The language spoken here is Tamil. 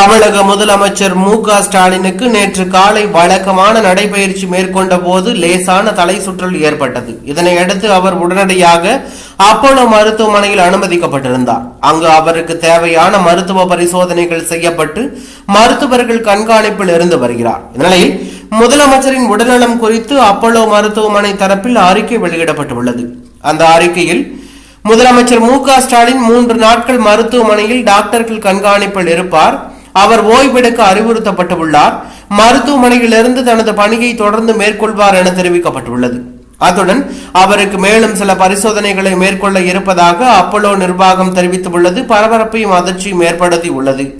தமிழக முதலமைச்சர் மு க ஸ்டாலினுக்கு நேற்று காலை வழக்கமான நடைபயிற்சி மேற்கொண்ட போது லேசான தலை சுற்றல் ஏற்பட்டது. இதனையடுத்து அவர் உடனடியாக அப்போலோ மருத்துவமனையில் அனுமதிக்கப்பட்டிருந்தார். அங்கு அவருக்கு தேவையான மருத்துவ பரிசோதனைகள் செய்யப்பட்டு மருத்துவர்கள் கண்காணிப்பில் இருந்து வருகிறார். இந்நிலையில் முதலமைச்சரின் உடல்நலம் குறித்து அப்போலோ மருத்துவமனை தரப்பில் அறிக்கை வெளியிடப்பட்டுள்ளது. அந்த அறிக்கையில் முதலமைச்சர் மு க ஸ்டாலின் மூன்று நாட்கள் மருத்துவமனையில் டாக்டர்கள் கண்காணிப்பில் இருப்பார். அவர் ஓய்வெடுக்க அறிவுறுத்தப்பட்டுள்ளார். மருத்துவமனையிலிருந்து தனது பணியை தொடர்ந்து மேற்கொள்வார் என தெரிவிக்கப்பட்டுள்ளது. அத்துடன் அவருக்கு மேலும் சில பரிசோதனைகளை மேற்கொள்ள இருப்பதாக அப்பலோ நிர்வாகம் தெரிவித்துள்ளது. பரபரப்பையும் அதிர்ச்சியும் ஏற்படுத்தி உள்ளது